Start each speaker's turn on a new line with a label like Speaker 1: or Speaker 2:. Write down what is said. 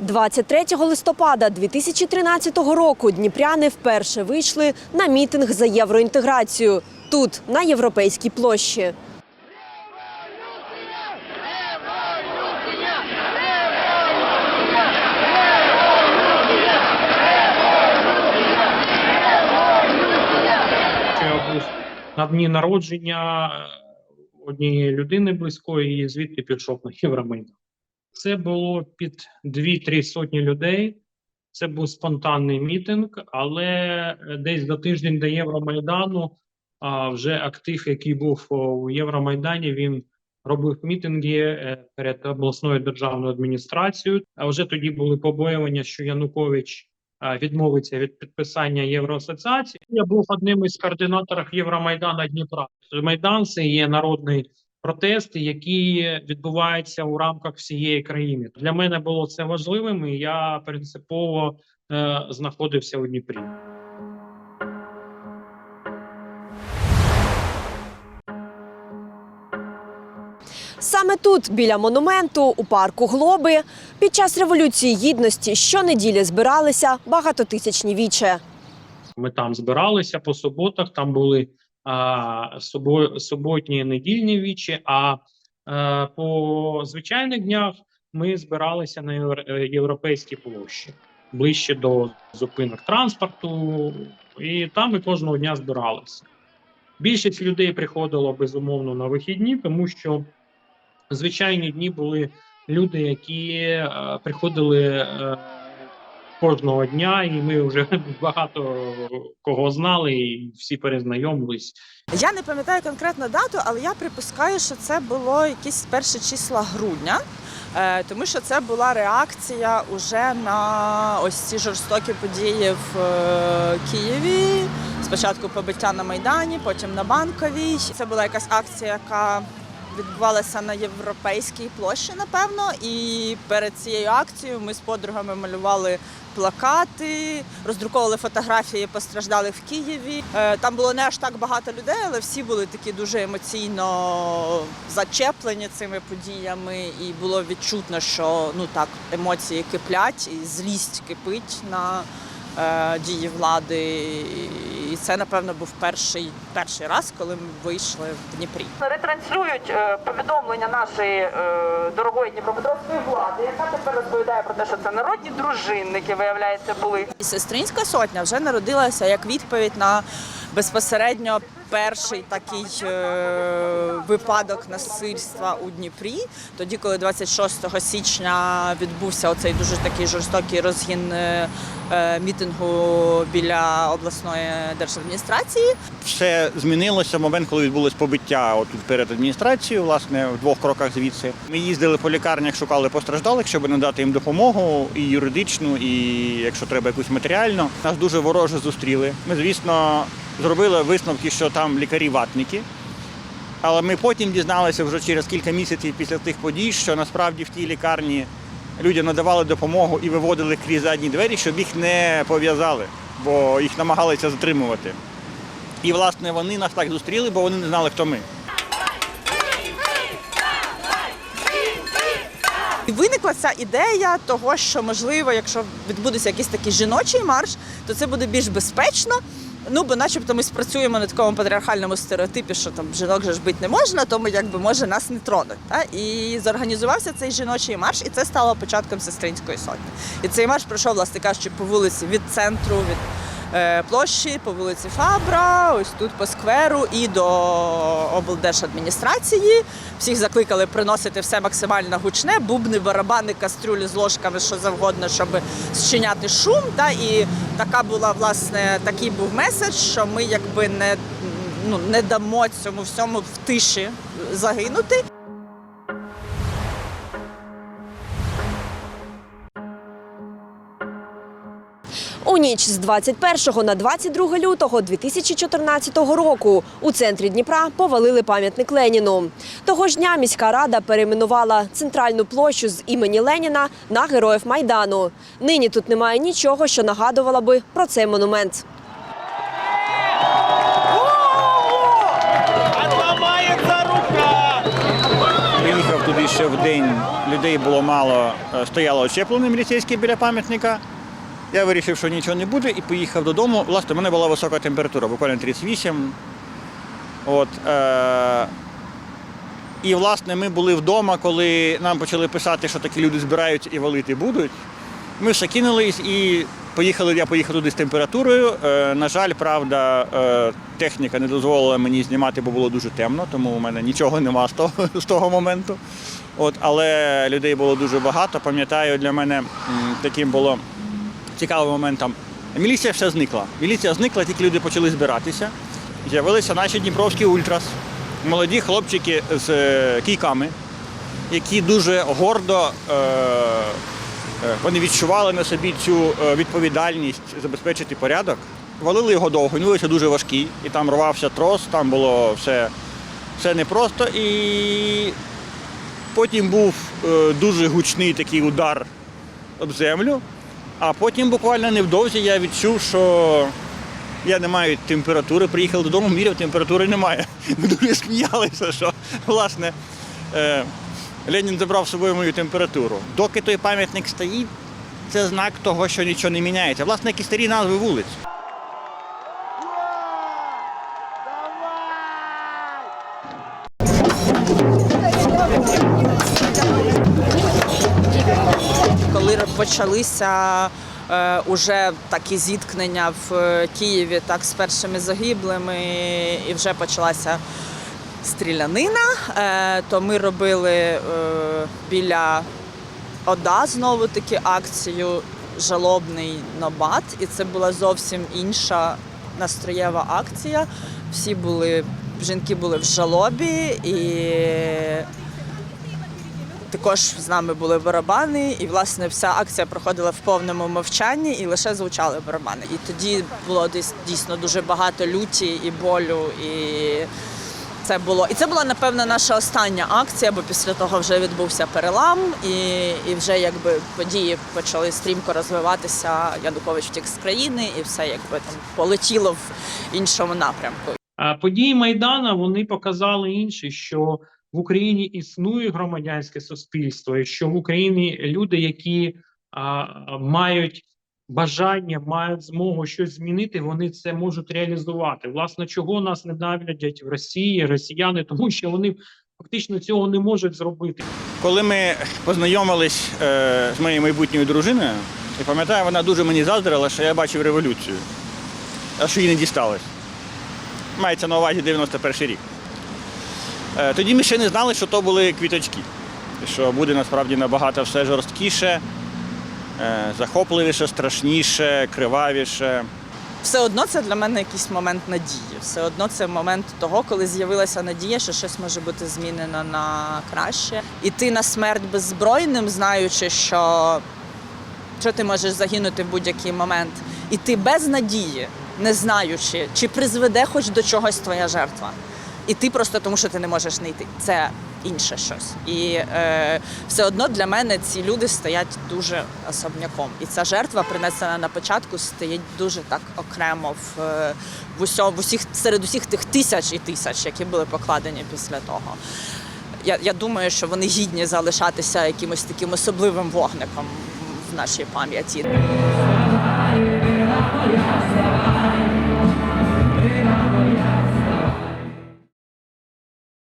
Speaker 1: 23 листопада 2013 року дніпряни вперше вийшли на мітинг за євроінтеграцію тут, на європейській площі.
Speaker 2: на дні народження е, однієї людини близької, і звідти пішов на Євромайдан. Це було під 2-3 сотні людей. Це був спонтанний мітинг, але е, десь за тиждень до Євромайдану а, вже актив, який був у Євромайдані, він робив мітинги е, перед обласною державною адміністрацією. А вже тоді були побоювання, що Янукович відмовиться від підписання Євроасоціації. Я був одним із координаторів Євромайдана Дніпра. Майдан це є народний протест, який відбувається у рамках всієї країни. Для мене було це важливим, і я принципово е, знаходився у Дніпрі.
Speaker 1: Саме тут, біля монументу, у парку Глоби, під час революції гідності щонеділі збиралися багатотисячні віче.
Speaker 2: Ми там збиралися по суботах. Там були суботні недільні вічі. А е, по звичайних днях ми збиралися на е, європейській площі ближче до зупинок транспорту, і там ми кожного дня збиралися. Більшість людей приходило безумовно на вихідні, тому що звичайні дні були люди, які е, приходили кожного дня, і ми вже багато кого знали, і всі перезнайомились.
Speaker 3: Я не пам'ятаю конкретну дату, але я припускаю, що це було якісь перші числа грудня, е, тому що це була реакція уже на ось ці жорстокі події в е, Києві. Спочатку побиття на Майдані, потім на Банковій. Це була якась акція, яка відбувалася на європейській площі, напевно. І перед цією акцією ми з подругами малювали плакати, роздруковували фотографії постраждалих в Києві. Е, Там було не аж так багато людей, але всі були такі дуже емоційно зачеплені цими подіями, і було відчутно, що ну так емоції киплять, і злість кипить на дії влади. І це, напевно, був перший, перший раз, коли ми вийшли в Дніпрі.
Speaker 4: ретранслюють е, повідомлення нашої е, дорогої Дніпропетровської влади, яка тепер розповідає про те, що це народні дружинники, виявляється, були.
Speaker 3: І сестринська сотня вже народилася як відповідь на безпосередньо перший такий е, випадок насильства у Дніпрі. Тоді, коли 26 січня відбувся оцей дуже такий жорстокий розгін е, е, мітингу біля обласної держадміністрації.
Speaker 5: все змінилося в момент, коли відбулось побиття отут перед адміністрацією, власне, в двох кроках звідси. Ми їздили по лікарнях, шукали постраждалих, щоб надати їм допомогу і юридичну, і якщо треба якусь матеріальну. Нас дуже вороже зустріли. Ми, звісно, зробили висновки, що там лікарі ватники. Але ми потім дізналися вже через кілька місяців після тих подій, що насправді в тій лікарні людям надавали допомогу і виводили крізь задні двері, щоб їх не пов'язали, бо їх намагалися затримувати. І, власне, вони нас так зустріли, бо вони не знали, хто ми.
Speaker 3: Виникла ця ідея того, що можливо, якщо відбудеться якийсь такий жіночий марш, то це буде більш безпечно. Ну, бо начебто ми спрацюємо на такому патріархальному стереотипі, що там жінок же ж бити не можна, тому якби може нас не тронуть. Та? І зорганізувався цей жіночий марш, і це стало початком сестринської сотні. І цей марш пройшов, власне кажучи, по вулиці від центру, від площі, по вулиці Фабра, ось тут по скверу і до облдержадміністрації. Всіх закликали приносити все максимально гучне, бубни, барабани, кастрюлі з ложками, що завгодно, щоб зчиняти шум. Та, і така була, власне, такий був меседж, що ми якби не, ну, не дамо цьому всьому в тиші загинути.
Speaker 1: Ніч з 21 на 22 лютого 2014 року у центрі Дніпра повалили пам'ятник Леніну. Того ж дня міська рада перейменувала центральну площу з імені Леніна на героїв Майдану. Нині тут немає нічого, що нагадувало би про цей монумент.
Speaker 5: Приїхав туди більше в день людей було мало, е, стояло очеплення міліцейське біля пам'ятника. Я вирішив, що нічого не буде, і поїхав додому. Власне, у мене була висока температура, буквально 38. От, е- і, власне, ми були вдома, коли нам почали писати, що такі люди збираються і валити будуть. Ми все кинулись і поїхали. Я поїхав туди з температурою. Е, на жаль, правда, е, техніка не дозволила мені знімати, бо було дуже темно, тому у мене нічого нема з того, з того моменту. От, але людей було дуже багато. Пам'ятаю, для мене таким було цікавим моментом. Міліція все зникла. Міліція зникла, тільки люди почали збиратися. З'явилися наші дніпровські ультрас, молоді хлопчики з е, кійками, які дуже гордо е, е, вони відчували на собі цю відповідальність забезпечити порядок. Валили його довго, він дуже важкий, і там рвався трос, там було все, все непросто. І потім був дуже гучний такий удар об землю. А потім буквально невдовзі я відчув, що я не маю температури. Приїхав додому, міряв, температури немає. Ми дуже сміялися, що власне е, Ленін забрав з собою мою температуру. Доки той пам'ятник стоїть, це знак того, що нічого не міняється. Власне, як і старі назви вулиць.
Speaker 3: коли почалися е, уже такі зіткнення в е, Києві, так з першими загиблими, і вже почалася стрілянина, е, то ми робили е, біля ОДА знову таки акцію Жалобний набат, і це була зовсім інша настроєва акція. Всі були, жінки були в жалобі і також з нами були барабани, і власне вся акція проходила в повному мовчанні і лише звучали барабани. І тоді було десь дійсно дуже багато люті і болю. І це було і це була напевно наша остання акція, бо після того вже відбувся перелам, і, і вже якби події почали стрімко розвиватися. Янукович втік з країни, і все якби там полетіло в іншому напрямку.
Speaker 2: А події Майдана вони показали інше, що в Україні існує громадянське суспільство, і що в Україні люди, які а, мають бажання, мають змогу щось змінити, вони це можуть реалізувати. Власне, чого нас ненавидять в Росії, росіяни, тому що вони фактично цього не можуть зробити.
Speaker 5: Коли ми познайомились е, з моєю майбутньою дружиною, я пам'ятаю, вона дуже мені заздрила, що я бачив революцію, а що їй не дісталось. Мається на увазі 91 рік. Е, тоді ми ще не знали, що то були квіточки, що буде насправді набагато все жорсткіше, е, захопливіше, страшніше, кривавіше.
Speaker 3: все одно це для мене якийсь момент надії. Все одно це момент того, коли з'явилася надія, що щось може бути змінено на краще. Іти на смерть беззбройним, знаючи, що, що ти можеш загинути в будь-який момент. Іти без надії, не знаючи, чи призведе хоч до чогось твоя жертва. І ти просто тому, що ти не можеш не йти. Це інше щось. І е, все одно для мене ці люди стоять дуже особняком. І ця жертва, принесена на початку, стоїть дуже так окремо в, е, в, усьому, в усіх серед усіх тих тисяч і тисяч, які були покладені після того. Я, я думаю, що вони гідні залишатися якимось таким особливим вогником в нашій пам'яті.